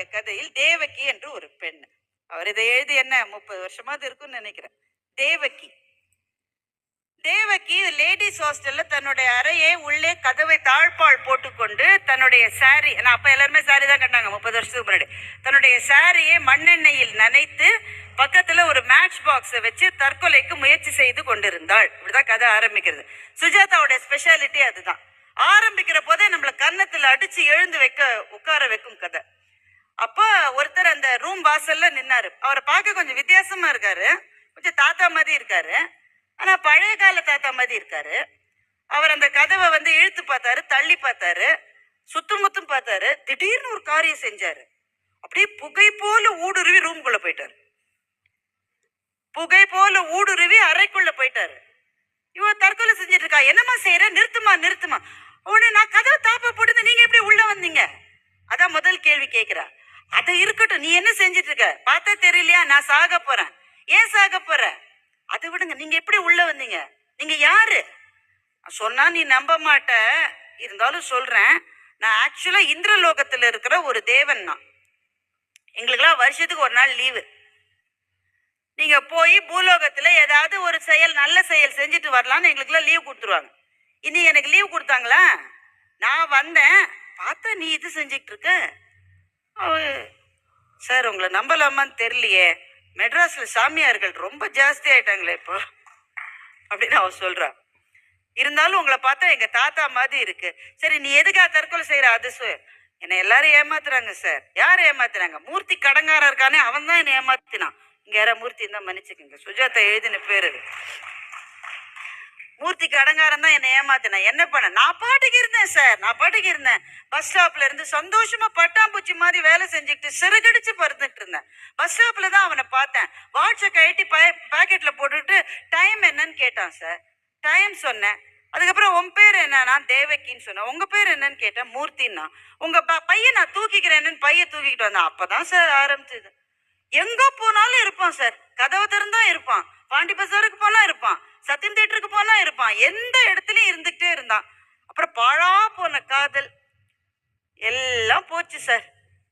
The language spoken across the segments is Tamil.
அவருடைய கதையில் தேவகி என்று ஒரு பெண். அவர் இதை எழுதி என்ன? முப்பது வருஷமாவது இருக்கும்னு நினைக்கிறேன். தேவகி. தேவகி லேடிஸ் ஹாஸ்டல்ல தன்னுடைய அறையை உள்ளே கதவை தாழ்பால் போட்டுக்கொண்டு தன்னுடைய சாரி நான் அப்ப எல்லாருமே சாரி தான் கண்டாங்க முப்பது வருஷத்துக்கு முன்னாடி. தன்னுடைய சாரியை மண்ணெண்ணெயில் நனைத்து பக்கத்துல ஒரு மேட்ச் பாக்ஸை வச்சு தற்கொலைக்கு முயற்சி செய்து கொண்டிருந்தாள். இப்படிதான் கதை ஆரம்பிக்கிறது. சுஜாதாவுடைய ஸ்பெஷாலிட்டி அதுதான். ஆரம்பிக்கிற போதே நம்மள கன்னத்துல அடிச்சு எழுந்து வைக்க உட்கார வைக்கும் கதை. ரூம் வாசல்ல நின்னாரு. அவரை பார்க்க கொஞ்சம் வித்தியாசமா இருக்காரு. கொஞ்சம் தாத்தா மாதிரி இருக்காரு. ஆனா பழைய கால தாத்தா மாதிரி இருக்காரு. அவர் அந்த கதவை வந்து இழுத்து பார்த்தாரு தள்ளி பார்த்தாரு சுத்தும் முத்தும் பார்த்தாரு. திடீர்னு ஒரு காரியம் செஞ்சாரு. அப்படியே புகை போல ஊடுருவி ரூம்குள்ள போயிட்டாரு. புகை போல ஊடுருவி அறைக்குள்ள போயிட்டாரு. இவன் தற்கொலை செஞ்சுட்டு இருக்கா. என்னம்மா செய்யற நிறுத்துமா நிறுத்துமா உடனே நான் கதவை தாப்ப போட்டு நீங்க எப்படி உள்ள வந்தீங்க? அதான் முதல் கேள்வி கேட்கிறா அது இருக்கட்டும். நீ என்ன செஞ்சிட்டு இருக்க பார்த்தா தெரியலையா? நான் சாக போறேன். ஏன் சாக போற? அதை விடுங்க. நீங்க எப்படி உள்ள வந்தீங்க? நீங்க யாரு? சொன்னா நீ நம்ப மாட்ட. இருந்தாலும் சொல்றேன். நான் ஆக்சுவலா இந்திரலோகத்துல இருக்கிற ஒரு தேவன் தான் எங்களுக்கெல்லாம் வருஷத்துக்கு ஒரு நாள் லீவு. நீங்க போய் பூலோகத்துல ஏதாவது ஒரு செயல் நல்ல செயல் செஞ்சுட்டு வரலாம்னு எங்களுக்குலாம் லீவ் கொடுத்துருவாங்க. இன்னைக்கு எனக்கு லீவ் கொடுத்தாங்களா? நான் வந்தேன். பார்த்தா நீ இது செஞ்சுட்டு இருக்க. அவ- சார் உங்களை நம்பலாமான்னு தெரியலையே. மெட்ராஸில் சாமியார்கள் ரொம்ப ஜாஸ்தி ஆயிட்டாங்களே இப்போ. அப்படின்னு அவன் சொல்கிறான் இருந்தாலும் உங்களை பார்த்தா எங்கள் தாத்தா மாதிரி இருக்கு. சரி நீ எதுக்காக தற்கொலை செய்கிற அது என்னை எல்லாரும் ஏமாத்துறாங்க சார். யார் ஏமாத்துறாங்க? மூர்த்தி கடங்காரா இருக்கானே அவன் தான் என்னை ஏமாத்தினான். இங்கே யாரா மூர்த்தி தான் மன்னிச்சுக்கோங்க. சுஜாதா எழுதின பேர் மூர்த்திக்கு அடங்காரம் தான் என்னை ஏமாத்தினேன் என்ன பண்ண? நான் பாட்டுக்கு இருந்தேன் சார். நான் பாட்டுக்கு இருந்தேன். பஸ் ஸ்டாப்ல இருந்து சந்தோஷமா பட்டாம்பூச்சி மாதிரி வேலை செஞ்சுக்கிட்டு சிறுகடிச்சு பறந்துட்டு இருந்தேன். பஸ் ஸ்டாப்ல தான் அவனை பார்த்தேன். வாட்சை கழட்டி பாக்கெட்ல போட்டுட்டு டைம் என்னன்னு கேட்டான் சார். டைம் சொன்னேன். அதுக்கப்புறம் உன் பேர் என்ன நான் தேவகின்னு சொன்னேன். உங்க பேர் என்னன்னு கேட்டேன் மூர்த்தின்னா. உங்க ப- பையன் நான் தூக்கிக்கிறேன்னு பையன் தூக்கிக்கிட்டு வந்தேன். அப்பதான் சார் ஆரம்பிச்சது. எங்க போனாலும் இருப்பான் சார். கதவை திறந்தா இருப்பான். பாண்டி பசாருக்கு போனா இருப்பான். சத்தியம் தேட்டருக்கு போனா இருப்பான். எந்த இடத்துலயும் இருந்துகிட்டே இருந்தான். அப்புறம் பாழா போன காதல். எல்லாம் போச்சு சார்.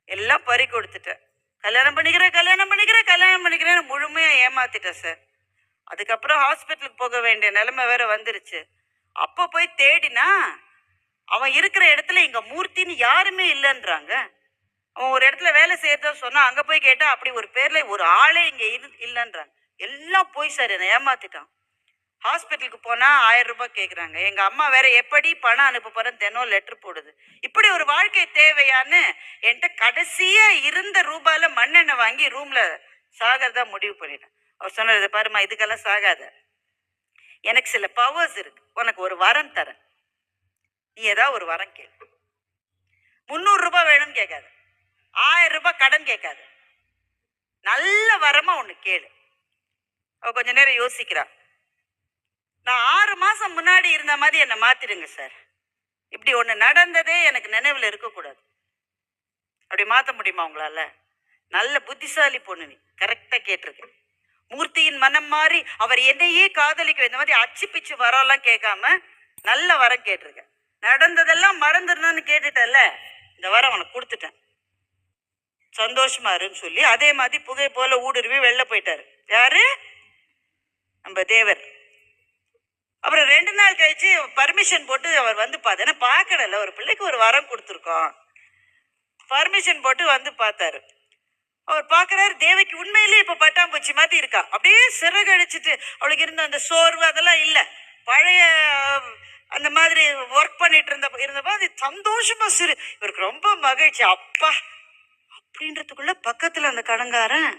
எல்லாம் பறி கொடுத்துட்டேன் கல்யாணம் பண்ணிக்கிறேன் கல்யாணம் பண்ணிக்கிறேன் கல்யாணம் பண்ணிக்கிறேன்னு முழுமையா ஏமாத்திட்டேன் சார். அதுக்கப்புறம் ஹாஸ்பிட்டலுக்கு போக வேண்டிய நிலைமை வேற வந்துருச்சு. அப்போ போய் தேடினா அவன் இருக்கிற இடத்துல இங்க மூர்த்தின்னு யாருமே இல்லைன்றாங்க. அவன் ஒரு இடத்துல வேலை செய்யறதா சொன்னா அங்க போய் கேட்டா அப்படி ஒரு பேர்ல ஒரு ஆளே இங்க இரு இல்லைன்றாங்க. எல்லாம் போய் சார் என்னை ஏமாத்திட்டான். ஹாஸ்பிட்டலுக்கு போனால் ஆயிரம் ரூபாய் கேட்குறாங்க எங்கள் அம்மா வேற எப்படி பணம் அனுப்ப போகிறேன் தினம் லெட்டர் போடுது. இப்படி ஒரு வாழ்க்கை தேவையான்னு என்கிட்ட கடைசியாக இருந்த ரூபாயில் மண்ணெண்ணெய் வாங்கி ரூமில் சாகிறதா முடிவு பண்ணிட்டேன். அவர் சொன்னது பாருமா இதுக்கெல்லாம் சாகாத. எனக்கு சில பவர்ஸ் இருக்கு. உனக்கு ஒரு வரம் தரேன். நீ ஏதாவது ஒரு வரம் கேளு. முந்நூறு ரூபாய் வேணும்னு கேட்காத. ஆயிரம் ரூபாய் கடன் கேட்காது. நல்ல வரமா ஒன்று கேளு. அவ கொஞ்ச நேரம் யோசிக்கிறான் நான் ஆறு மாதம் முன்னாடி இருந்த மாதிரி என்னை மாத்திடுங்க சார். இப்படி ஒன்று நடந்ததே எனக்கு நினைவில் இருக்கக்கூடாது. அப்படி மாற்ற முடியுமா உங்களால? நல்ல புத்திசாலி பொண்ணு நீ. கரெக்டா மூர்த்தியின் மனம் மாறி அவர் என்னையே காதலிக்க இந்த மாதிரி அச்சு பிச்சு வரலாம் கேட்காம நல்ல வரம் கேட்டிருக்க. நடந்ததெல்லாம் மறந்துடணும்னு கேட்டுட்டல இந்த வரம் உனக்கு கொடுத்துட்டேன். சந்தோஷமா இருன்னு சொல்லி அதே மாதிரி புகை போல ஊடுருவி வெளில போயிட்டாரு. யாரு? நம்ம தேவர். அப்புறம் ரெண்டு நாள் கழிச்சு பர்மிஷன் போட்டு அவர் வந்து பார்த்து ஏன்னா ஒரு பிள்ளைக்கு ஒரு வரம் கொடுத்துருக்கோம். பர்மிஷன் போட்டு வந்து பார்த்தாரு. அவர் பார்க்குறாரு தேவைக்கு உண்மையிலேயே இப்போ பட்டாம்பூச்சி மாதிரி இருக்கா? அப்படியே சிறகடிச்சிட்டு அவளுக்கு இருந்த அந்த சோர்வு அதெல்லாம் இல்லை. பழைய அந்த மாதிரி ஒர்க் பண்ணிட்டு இருந்த இருந்தப்ப அது சந்தோஷமா சிறு இவருக்கு ரொம்ப மகிழ்ச்சி. அப்பா அப்படின்றதுக்குள்ள பக்கத்துல அந்த கடங்காரன்.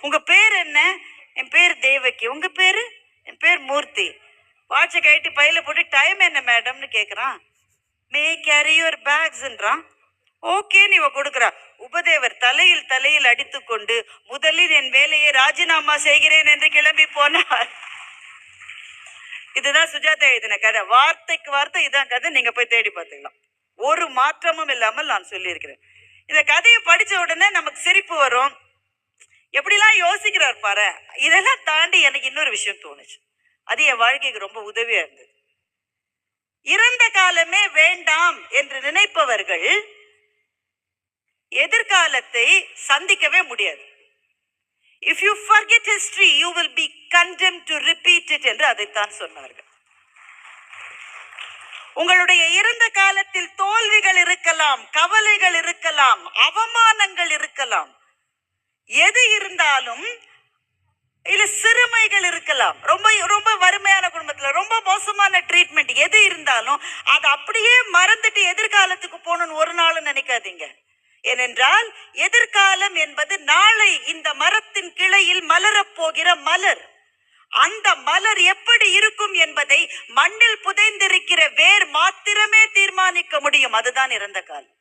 உங்க பேர் என்ன? என் பேர் தேவகி. உங்க பேரு? என் பேர் மூர்த்தி. வாட்சை கைட்டு பையில போட்டு டைம் என்ன மேடம்னு கேட்குறான் மே கேரி யுவர் பேக்ஸ்ன்றான் ஓகேன்னு இவ கொடுக்குறா. உபதேவர் தலையில் தலையில் அடித்துக்கொண்டு முதலில் என் வேலையை ராஜினாமா செய்கிறேன் என்று கிளம்பி போனார். இதுதான் சுஜாதா எழுதின கதை. வார்த்தைக்கு வார்த்தை இதான் கதை. நீங்க போய் தேடி பார்த்துக்கலாம். ஒரு மாற்றமும் இல்லாமல் நான் சொல்லியிருக்கிறேன். இந்த கதையை படித்த உடனே நமக்கு சிரிப்பு வரும். எப்படிலாம் யோசிக்கிறார் பாரு. இதெல்லாம் தாண்டி எனக்கு இன்னொரு விஷயம் தோணுச்சு. அது என் வாழ்க்கைக்கு ரொம்ப உதவியா இருந்தது. இறந்த காலமே வேண்டாம் என்று நினைப்பவர்கள் எதிர்காலத்தை சந்திக்கவே முடியாது. If you forget history you will be condemn to repeat it என்று அதைத்தான் சொன்னார்கள். உங்களுடைய இறந்த காலத்தில் தோல்விகள் இருக்கலாம் கவலைகள் இருக்கலாம் அவமானங்கள் இருக்கலாம். எது இருந்தாலும் இல்ல சிறுமைகள் இருக்கலாம். ரொம்ப ரொம்ப வறுமையான குடும்பத்துல ரொம்ப மோசமான ட்ரீட்மெண்ட் எது இருந்தாலும் அதை அப்படியே மறந்துட்டு எதிர்காலத்துக்கு போகணும்னு ஒரு நாளும் நினைக்காதீங்க. ஏனென்றால் எதிர்காலம் என்பது நாளை இந்த மரத்தின் கிளையில் மலரப் போகிற மலர். அந்த மலர் எப்படி இருக்கும் என்பதை மண்ணில் புதைந்திருக்கிற வேர் மாத்திரமே தீர்மானிக்க முடியும். அதுதான் இறந்த காலம்.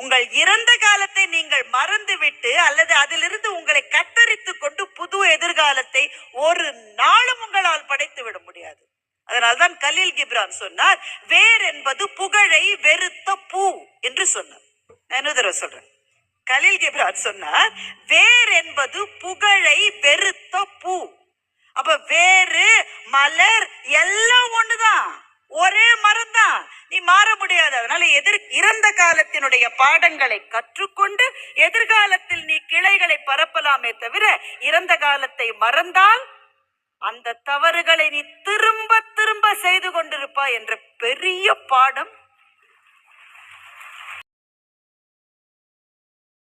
உங்கள் இறந்த காலத்தை நீங்கள் மறந்துவிட்டு அல்லது அதிலிருந்து உங்களை கத்தரித்து கொண்டு புது எதிர்காலத்தை ஒரு நாளும் உங்களால் படைத்து விட முடியாது. அதனால்தான் கலீல் கிப்ரான் சொன்னார் வேர் என்பது புகழை வெறுத்த பூ என்று சொன்னார். நான் தடவை சொல்றேன். கலீல் கிப்ரான் சொன்னார் வேர் என்பது புகழை வெறுத்த பூ அப்ப வேறு மலர் எல்லாம் ஒண்ணுதான். ஒரே மரம் தான் நீ மாற முடியாது. அதனால எதிர் இறந்த காலத்தினுடைய பாடங்களை கற்றுக்கொண்டு எதிர்காலத்தில் நீ கிளைகளை பரப்பலாமே தவிர இறந்த காலத்தை மறந்தால் அந்த தவறுகளை நீ திரும்ப திரும்ப செய்து கொண்டிருப்பாய் என்ற பெரிய பாடம்